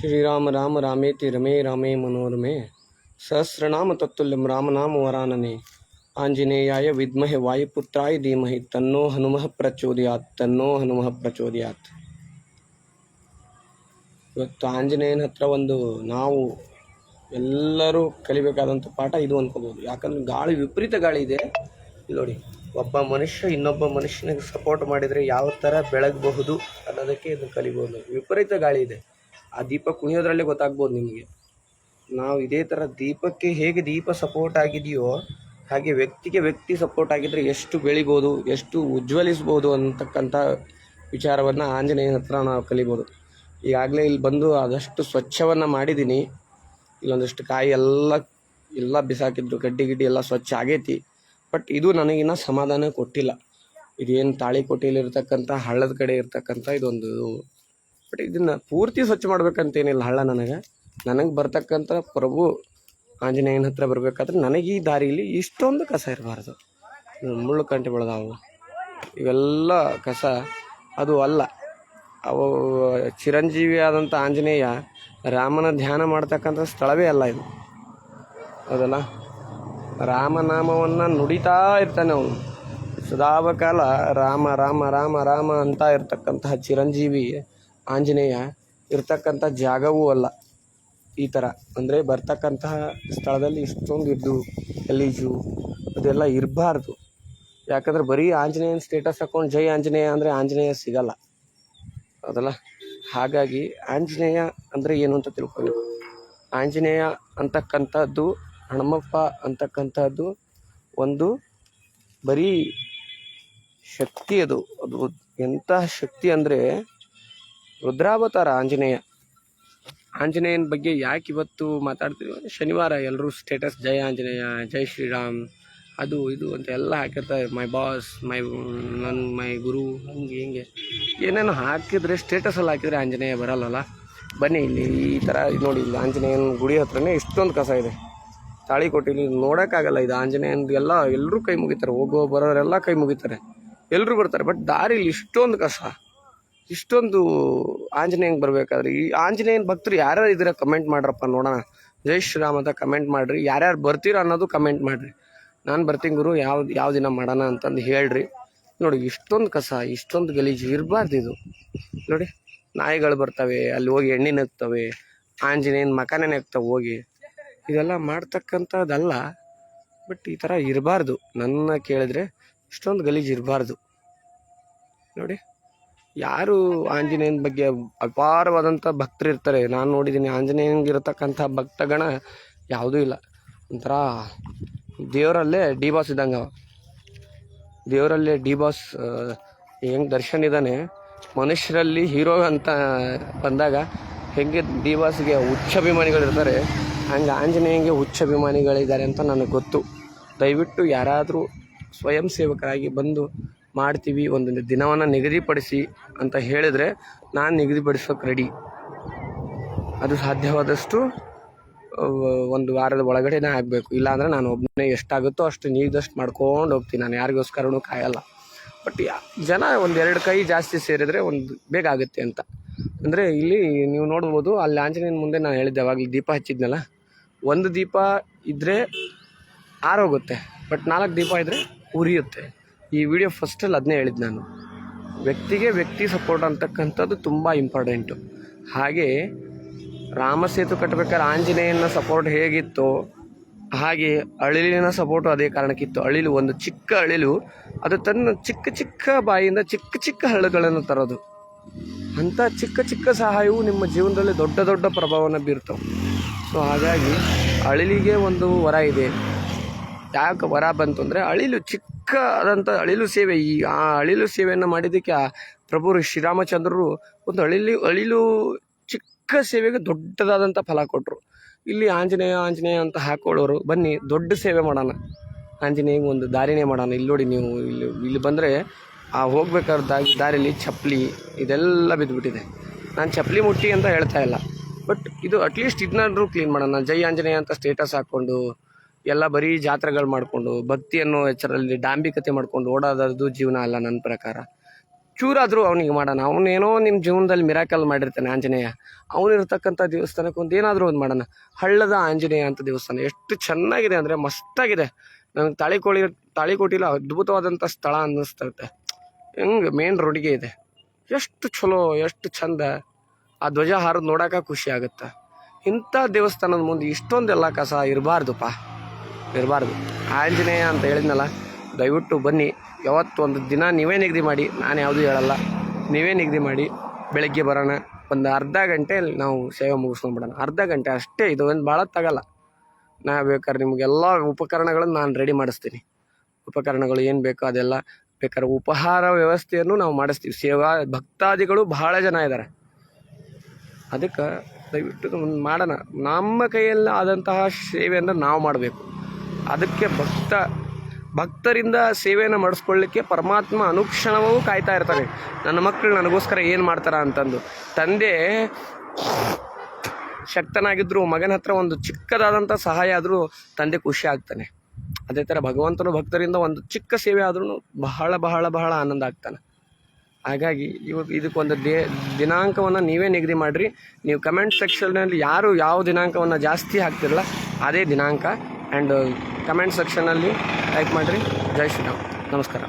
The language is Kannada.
ಶ್ರೀರಾಮ ರಾಮ ರಾಮೇತಿ ರಮೇ ರಾಮೇ ಮನೋರಮೇ. ಸಹಸ್ರನಾಮ ತತ್ತುಲ್ಯಂ ರಾಮನಾಮ ವರಾನನೆ. ಆಂಜನೇಯಾಯ ವಿದ್ಮಹೆ ವಾಯುಪುತ್ರಾಯ ಧೀಮಹಿ ತನ್ನೋ ಹನುಮಃ ಪ್ರಚೋದಯಾತ್, ತನ್ನೋ ಹನುಮಃ ಪ್ರಚೋದಯಾತ್. ಇವತ್ತು ಆಂಜನೇಯನ ಹತ್ರ ಒಂದು ನಾವು ಎಲ್ಲರೂ ಕಲಿಬೇಕಾದಂಥ ಪಾಠ ಇದು ಅನ್ಕೋಬೋದು ಯಾಕಂದ್ರೆ ಗಾಳಿ ವಿಪರೀತ ಗಾಳಿ ಇದೆ. ನೋಡಿ, ಒಬ್ಬ ಮನುಷ್ಯ ಇನ್ನೊಬ್ಬ ಮನುಷ್ಯನಿಗೆ ಸಪೋರ್ಟ್ ಮಾಡಿದರೆ ಯಾವ ಥರ ಬೆಳಗಬಹುದು ಅನ್ನೋದಕ್ಕೆ ಇದು ಕಲಿಬೋದು ವಿಪರೀತ ಗಾಳಿ ಇದೆ. ಆ ದೀಪ ಕುಣಿಯೋದ್ರಲ್ಲೇ ಗೊತ್ತಾಗ್ಬೋದು ನಿಮಗೆ. ನಾವು ಇದೇ ಥರ ದೀಪಕ್ಕೆ ಹೇಗೆ ದೀಪ ಸಪೋರ್ಟ್ ಆಗಿದೆಯೋ, ಹಾಗೆ ವ್ಯಕ್ತಿಗೆ ವ್ಯಕ್ತಿ ಸಪೋರ್ಟ್ ಆಗಿದ್ದರೆ ಎಷ್ಟು ಬೆಳಿಬೋದು, ಎಷ್ಟು ಉಜ್ವಲಿಸ್ಬೋದು ಅಂತಕ್ಕಂಥ ವಿಚಾರವನ್ನು ಆಂಜನೇಯನ ಹತ್ರ ನಾವು ಕಲಿಬೋದು. ಈಗಾಗಲೇ ಇಲ್ಲಿ ಬಂದು ಆದಷ್ಟು ಸ್ವಚ್ಛವನ್ನು ಮಾಡಿದ್ದೀನಿ ಇಲ್ಲೊಂದಷ್ಟು ಕಾಯಿ ಎಲ್ಲ ಎಲ್ಲ ಬಿಸಾಕಿದ್ರು, ಗಡ್ಡಿ ಗಿಡ್ಡಿ ಎಲ್ಲ ಸ್ವಚ್ಛ ಆಗೈತಿ. ಬಟ್ ಇದು ನನಗಿನ್ನ ಸಮಾಧಾನ ಕೊಟ್ಟಿಲ್ಲ. ಇದೇನು ತಾಳಿಕೋಟೆಯಲ್ಲಿರ್ತಕ್ಕಂಥ ಹಳ್ಳದ ಕಡೆ ಇರ್ತಕ್ಕಂಥ ಇದೊಂದು ಬಟ್ ಇದನ್ನ ಪೂರ್ತಿ ಸ್ವಚ್ಛ ಮಾಡ್ಬೇಕಂತೇನಿಲ್ಲ ಹಳ್ಳ ನನಗೆ. ನನಗೆ ಬರ್ತಕ್ಕಂಥ ಪ್ರಭು ಆಂಜನೇಯನ ಹತ್ರ ಬರ್ಬೇಕಾದ್ರೆ ನನಗೆ ಈ ದಾರಿಲಿ ಇಷ್ಟೊಂದು ಕಸ ಇರಬಾರ್ದು. ಮುಳ್ಳು ಕಂಟೆ ಬೆಳೆದಾವು. ಇವೆಲ್ಲ ಕಸ ಅದು ಅಲ್ಲ. ಅವು ಚಿರಂಜೀವಿ ಆದಂಥ ಆಂಜನೇಯ ರಾಮನ ಧ್ಯಾನ ಮಾಡ್ತಕ್ಕಂಥ ಸ್ಥಳವೇ ಅಲ್ಲ ಇದು. ಹೌದಲ್ಲ? ರಾಮನಾಮವನ್ನು ನುಡಿತಾ ಇರ್ತಾನೆ ಅವನು. ಸದಾವಕಾಲ ರಾಮ ರಾಮ ರಾಮ ರಾಮ ಅಂತ ಇರ್ತಕ್ಕಂತಹ ಚಿರಂಜೀವಿ ಆಂಜನೇಯ ಇರ್ತಕ್ಕಂಥ ಜಾಗವೂ ಅಲ್ಲ. ಈ ಥರ ಅಂದರೆ ಬರ್ತಕ್ಕಂತಹ ಸ್ಥಳದಲ್ಲಿ ಇಷ್ಟೊಂದು ಇದ್ದು, ಗಲೀಜು, ಅದೆಲ್ಲ ಇರಬಾರ್ದು. ಯಾಕಂದರೆ ಬರೀ ಆಂಜನೇಯನ ಸ್ಟೇಟಸ್ ಹಾಕೊಂಡು ಜೈ ಆಂಜನೇಯ ಅಂದರೆ ಆಂಜನೇಯ ಸಿಗಲ್ಲ. ಹೌದಲ್ಲ ಹಾಗಾಗಿ ಆಂಜನೇಯ ಅಂದರೆ ಏನು ಅಂತ ತಿಳ್ಕೊಬೇಕು ಆಂಜನೇಯ ಅಂತಕ್ಕಂಥದ್ದು, ಹಣಮಪ್ಪ ಅಂತಕ್ಕಂಥದ್ದು ಒಂದು ಬರೀ ಶಕ್ತಿ ಅದು. ಅದು ಎಂತಹ ಶಕ್ತಿ ಅಂದರೆ ರುದ್ರಾವತಾರ ಆಂಜನೇಯ. ಆಂಜನೇಯನ ಬಗ್ಗೆ ಯಾಕೆ ಇವತ್ತು ಮಾತಾಡ್ತೀವಿ ಶನಿವಾರ ಎಲ್ಲರೂ ಸ್ಟೇಟಸ್ ಜಯ ಆಂಜನೇಯ, ಜೈ ಶ್ರೀರಾಮ್, ಅದು ಇದು ಅಂತ ಎಲ್ಲ ಹಾಕಿರ್ತಾರೆ. ಮೈ ಬಾಸ್ ಮೈ ನನ್ನ ಮೈ ಗುರು, ಹಂಗೆ, ಹಿಂಗೆ. ಏನೇನು ಹಾಕಿದರೆ ಸ್ಟೇಟಸಲ್ಲಿ ಹಾಕಿದರೆ ಆಂಜನೇಯ ಬರಲ್ಲಲ್ಲ? ಬನ್ನಿ ಇಲ್ಲಿ ಈ ಥರ ನೋಡಿ, ಇಲ್ಲಿ ಆಂಜನೇಯನ ಗುಡಿ ಹತ್ರನೇ ಇಷ್ಟೊಂದು ಕಸ ಇದೆ. ತಾಳಿ ಕೊಟ್ಟಿಲ್ಲಿ ನೋಡೋಕ್ಕಾಗಲ್ಲ ಇದು. ಆಂಜನೇಯನದು ಎಲ್ಲ ಎಲ್ಲರೂ ಕೈ ಮುಗಿತಾರೆ. ಹೋಗೋ, ಬರೋರೆಲ್ಲ ಕೈ ಮುಗಿತಾರೆ. ಎಲ್ಲರೂ ಬರ್ತಾರೆ. ಬಟ್ ದಾರಿಲಿ ಇಷ್ಟೊಂದು ಕಸ. ಇಷ್ಟೊಂದು ಆಂಜನೇಯಂಗೆ ಬರಬೇಕಾದ್ರೆ, ಈ ಆಂಜನೇಯನ ಭಕ್ತರು ಯಾರ್ಯಾರು ಇದ್ದೀರಾ ಕಮೆಂಟ್ ಮಾಡ್ರಪ್ಪ ನೋಡೋಣ. ಜೈ ಶ್ರೀರಾಮ್ ಅಂತ ಕಮೆಂಟ್ ಮಾಡಿರಿ. ಯಾರ್ಯಾರು ಬರ್ತೀರೋ ಅನ್ನೋದು ಕಮೆಂಟ್ ಮಾಡಿರಿ. ನಾನು ಬರ್ತೀನಿ ಗುರು, ಯಾವ ಯಾವ ದಿನ ಮಾಡೋಣ ಅಂತಂದು ಹೇಳ್ರಿ. ನೋಡಿ, ಇಷ್ಟೊಂದು ಕಸ, ಇಷ್ಟೊಂದು ಗಲೀಜು, ಇರಬಾರ್ದು ಇದು. ನೋಡಿ, ನಾಯಿಗಳು ಬರ್ತವೆ, ಅಲ್ಲಿ ಹೋಗಿ ಎಣ್ಣೆ ನಗ್ತವೆ ಆಂಜನೇಯನ ಮಕನೇ ನಗ್ತವೆ ಹೋಗಿ. ಇದೆಲ್ಲ ಮಾಡ್ತಕ್ಕಂಥದ್ದಲ್ಲ, ಬಟ್ ಈ ಥರ ಇರಬಾರ್ದು. ನನ್ನ ಕೇಳಿದ್ರೆ ಇಷ್ಟೊಂದು ಗಲೀಜು ಇರಬಾರ್ದು. ನೋಡಿ. ಯಾರು ಆಂಜನೇಯನ ಬಗ್ಗೆ ಅಪಾರವಾದಂಥ ಭಕ್ತರು ಇರ್ತಾರೆ. ನಾನು ನೋಡಿದ್ದೀನಿ ಆಂಜನೇಯನಿಗೆ ಇರತಕ್ಕಂಥ ಭಕ್ತಗಣ ಯಾವುದೂ ಇಲ್ಲ. ಒಂಥರ ದೇವರಲ್ಲೇ ಡಿ ಬಾಸ್ ಇದ್ದಂಗೆ. ದೇವರಲ್ಲೇ ಡಿ ಬಾಸ್ ಹೆಂಗೆ ದರ್ಶನ್ ಇದ್ದಾನೆ, ಮನುಷ್ಯರಲ್ಲಿ ಹೀರೋ ಅಂತ ಬಂದಾಗ ಹೆಂಗೆ ಡಿ ಬಾಸ್ಗೆ ಹುಚ್ಚಭಿಮಾನಿಗಳಿರ್ತಾರೆ ಹಂಗೆ ಆಂಜನೇಯಂಗೆ ಹುಚ್ಚಾಭಿಮಾನಿಗಳಿದ್ದಾರೆ ಅಂತ ನನಗೆ ಗೊತ್ತು. ದಯವಿಟ್ಟು ಯಾರಾದರೂ ಸ್ವಯಂ ಸೇವಕರಾಗಿ ಬಂದು ಮಾಡ್ತೀವಿ, ಒಂದೊಂದು ದಿನವನ್ನು ನಿಗದಿಪಡಿಸಿ ಅಂತ ಹೇಳಿದರೆ ನಾನು ನಿಗದಿಪಡಿಸೋಕೆ ರೆಡಿ ಅದು ಸಾಧ್ಯವಾದಷ್ಟು ಒಂದು ವಾರದ ಒಳಗಡೆನೇ ಆಗಬೇಕು. ಇಲ್ಲಾಂದರೆ ನಾನು ಒಬ್ಬನೇ ಎಷ್ಟಾಗುತ್ತೋ ಅಷ್ಟು ನೀದಷ್ಟು ಮಾಡ್ಕೊಂಡು ಹೋಗ್ತೀನಿ. ನಾನು ಯಾರಿಗೋಸ್ಕರನೂ ಕಾಯಲ್ಲ. ಬಟ್ ಜನ ಒಂದೆರಡು ಕೈ ಜಾಸ್ತಿ ಸೇರಿದರೆ ಒಂದು ಬೇಗ ಆಗುತ್ತೆ ಅಂತ. ಅಂದರೆ ಇಲ್ಲಿ ನೀವು ನೋಡ್ಬೋದು, ಅಲ್ಲಿ ಆಂಜನೇಯನ ಮುಂದೆ ನಾನು ಹೇಳಿದ್ದೆ, ಅವಾಗಲೇ ದೀಪ ಹಚ್ಚಿದ್ನಲ್ಲ? ಒಂದು ದೀಪ ಇದ್ದರೆ ಆರೋಗುತ್ತೆ ಬಟ್ ನಾಲ್ಕು ದೀಪ ಇದ್ದರೆ ಉರಿಯುತ್ತೆ. ಈ ವಿಡಿಯೋ ಫಸ್ಟಲ್ಲಿ ಅದನ್ನೇ ಹೇಳಿದ್ದು ನಾನು. ವ್ಯಕ್ತಿಗೆ ವ್ಯಕ್ತಿ ಸಪೋರ್ಟ್ ಅಂತಕ್ಕಂಥದ್ದು ತುಂಬ ಇಂಪಾರ್ಟೆಂಟು ಹಾಗೆ ರಾಮ ಸೇತು ಕಟ್ಟಬೇಕಾದ್ರೆ ಆಂಜನೇಯನ ಸಪೋರ್ಟ್ ಹೇಗಿತ್ತು, ಹಾಗೆ ಅಳಿಲಿನ ಸಪೋರ್ಟು ಅದೇ ಕಾರಣಕ್ಕಿತ್ತು. ಅಳಿಲು ಒಂದು ಚಿಕ್ಕ ಅಳಿಲು, ಅದು ತನ್ನ ಚಿಕ್ಕ ಚಿಕ್ಕ ಬಾಯಿಂದ ಚಿಕ್ಕ ಚಿಕ್ಕ ಹಳ್ಳಗಳನ್ನು ತರೋದು. ಅಂಥ ಚಿಕ್ಕ ಚಿಕ್ಕ ಸಹಾಯವು ನಿಮ್ಮ ಜೀವನದಲ್ಲಿ ದೊಡ್ಡ ದೊಡ್ಡ ಪ್ರಭಾವವನ್ನು ಬೀರ್ತವೆ. ಸೊ ಹಾಗಾಗಿ ಅಳಿಲಿಗೆ ಒಂದು ವರ ಇದೆ. ಯಾಕೆ ವರ ಬಂತು ಅಂದರೆ ಅಳಿಲು ಚಿಕ್ಕದಂಥ ಅಳಿಲು ಸೇವೆ, ಈ ಆ ಅಳಿಲು ಸೇವೆಯನ್ನು ಮಾಡಿದ್ದಕ್ಕೆ ಆ ಪ್ರಭು ಶ್ರೀರಾಮಚಂದ್ರರು ಒಂದು ಅಳಿಲು ಅಳಿಲು ಚಿಕ್ಕ ಸೇವೆಗೆ ದೊಡ್ಡದಾದಂಥ ಫಲ ಕೊಟ್ಟರು ಇಲ್ಲಿ ಆಂಜನೇಯ ಆಂಜನೇಯ ಅಂತ ಹಾಕೊಳ್ಳೋರು, ಬನ್ನಿ ದೊಡ್ಡ ಸೇವೆ ಮಾಡೋಣ. ಆಂಜನೇಯಂಗೆ ಒಂದು ದಾರಿನೇ ಮಾಡೋಣ. ಇಲ್ಲಿ ನೋಡಿ ನೀವು, ಇಲ್ಲಿ ಇಲ್ಲಿ ಬಂದರೆ ಆ ಹೋಗ್ಬೇಕಾದ್ರೆ ದಾರಿ, ದಾರಿಲಿ ಚಪ್ಪಲಿ ಇದೆಲ್ಲ ಬಿದ್ದುಬಿಟ್ಟಿದೆ ನಾನು ಚಪ್ಪಲಿ ಮುಟ್ಟಿ ಅಂತ ಹೇಳ್ತಾ ಇಲ್ಲ. ಬಟ್ ಇದು ಅಟ್ಲೀಸ್ಟ್ ಇದನ್ನಾದ್ರೂ ಕ್ಲೀನ್ ಮಾಡೋಣ. ಜೈ ಆಂಜನೇಯ ಅಂತ ಸ್ಟೇಟಸ್ ಹಾಕ್ಕೊಂಡು ಎಲ್ಲ ಬರೀ ಜಾತ್ರೆಗಳು ಮಾಡಿಕೊಂಡು ಭಕ್ತಿ ಅನ್ನೋ ಹೆಸರಲ್ಲಿ ಡಾಂಬಿಕತೆ ಮಾಡ್ಕೊಂಡು ಓಡಾದದ್ದು ಜೀವನ ಅಲ್ಲ ನನ್ನ ಪ್ರಕಾರ. ಚೂರಾದರೂ ಅವನಿಗೆ ಮಾಡೋಣ. ಅವನೇನೋ ನಿಮ್ಮ ಜೀವನದಲ್ಲಿ ಮಿರಾಕಲ್ ಮಾಡಿರ್ತಾನೆ ಆಂಜನೇಯ. ಅವನಿರ್ತಕ್ಕಂಥ ದೇವಸ್ಥಾನಕ್ಕೆ ಒಂದು ಏನಾದರೂ ಒಂದು ಮಾಡೋಣ. ಹಳ್ಳದ ಆಂಜನೇಯ ಅಂತ ದೇವಸ್ಥಾನ. ಎಷ್ಟು ಚೆನ್ನಾಗಿದೆ ಅಂದರೆ ಮಸ್ತಾಗಿದೆ. ನನಗೆ ತಾಳಿಕೋಳಿ ತಾಳಿಕೋಟಿಲ ಅದ್ಭುತವಾದಂಥ ಸ್ಥಳ ಅನ್ನಿಸ್ತೈತೆ ಹೆಂಗೆ ಮೇನ್ ರೋಡಿಗೆ ಇದೆ. ಎಷ್ಟು ಚಲೋ, ಎಷ್ಟು ಚಂದ. ಆ ಧ್ವಜ ಹಾರೋದು ನೋಡೋಕೆ ಖುಷಿ ಆಗುತ್ತೆ. ಇಂಥ ದೇವಸ್ಥಾನದ ಮುಂದೆ ಇಷ್ಟೊಂದೆಲ್ಲ ಕಸ ಇರಬಾರ್ದುಪ್ಪ. ಇರಬಾರ್ದು. ಆಂಜನೇಯ ಅಂತ ಹೇಳಿದ್ನಲ್ಲ, ದಯವಿಟ್ಟು ಬನ್ನಿ. ಯಾವತ್ತು ಒಂದು ದಿನ ನೀವೇ ನಿಗದಿ ಮಾಡಿ, ನಾನು ಯಾವುದೂ ಹೇಳಲ್ಲ. ನೀವೇ ನಿಗದಿ ಮಾಡಿ, ಬೆಳಗ್ಗೆ ಬರೋಣ. ಒಂದು ಅರ್ಧ ಗಂಟೆ ನಾವು ಸೇವೆ ಮುಗಿಸ್ಕೊಂಡ್ಬಿಡೋಣ. ಅರ್ಧ ಗಂಟೆ ಅಷ್ಟೇ, ಇದು ಒಂದು ಭಾಳ ತಗಲ್ಲ. ನಾ ಬೇಕಾದ್ರೆ ನಿಮಗೆಲ್ಲ ಉಪಕರಣಗಳನ್ನು ನಾನು ರೆಡಿ ಮಾಡಿಸ್ತೀನಿ. ಉಪಕರಣಗಳು ಏನು ಬೇಕೋ ಅದೆಲ್ಲ ಬೇಕಾದ್ರೆ ಉಪಹಾರ ವ್ಯವಸ್ಥೆಯನ್ನು ನಾವು ಮಾಡಿಸ್ತೀವಿ. ಸೇವಾ, ಭಕ್ತಾದಿಗಳು ಬಹಳ ಜನ ಇದ್ದಾರೆ ಅದಕ್ಕೆ ದಯವಿಟ್ಟು ಮಾಡೋಣ. ನಮ್ಮ ಕೈಯಲ್ಲಿ ಆದಂತಹ ಸೇವೆಯನ್ನು ನಾವು ಮಾಡಬೇಕು. ಅದಕ್ಕೆ ಭಕ್ತ, ಭಕ್ತರಿಂದ ಸೇವೆಯನ್ನು ಮಾಡಿಸ್ಕೊಳ್ಳಿಕ್ಕೆ ಪರಮಾತ್ಮ ಅನುಕ್ಷಣವೂ ಕಾಯ್ತಾ ಇರ್ತಾನೆ. ನನ್ನ ಮಕ್ಕಳು ನನಗೋಸ್ಕರ ಏನು ಮಾಡ್ತಾರ ಅಂತಂದು. ತಂದೆ ಶಕ್ತನಾಗಿದ್ದರೂ ಮಗನ ಹತ್ರ ಒಂದು ಚಿಕ್ಕದಾದಂಥ ಸಹಾಯ ಆದರೂ ತಂದೆ ಖುಷಿ ಆಗ್ತಾನೆ. ಅದೇ ಥರ ಭಗವಂತನು ಭಕ್ತರಿಂದ ಒಂದು ಚಿಕ್ಕ ಸೇವೆ ಆದ್ರೂ ಬಹಳ ಬಹಳ ಬಹಳ ಆನಂದ ಆಗ್ತಾನೆ. ಹಾಗಾಗಿ ಇವತ್ತು ಇದಕ್ಕೊಂದು ದೇ, ದಿನಾಂಕವನ್ನು ನೀವೇ ನಿಗದಿ ಮಾಡಿರಿ. ನೀವು ಕಮೆಂಟ್ ಸೆಕ್ಷನ್ನಲ್ಲಿ ಯಾರು ಯಾವ ದಿನಾಂಕವನ್ನು ಜಾಸ್ತಿ ಹಾಕ್ತಿರಲ್ಲ, ಅದೇ ದಿನಾಂಕ. ಆ್ಯಂಡ್ ಕಮೆಂಟ್ ಸೆಕ್ಷನಲ್ಲಿ ಟೈಪ್ ಮಾಡಿರಿ. ಜೈ ಶ್ರೀರಾಮ್. ನಮಸ್ಕಾರ.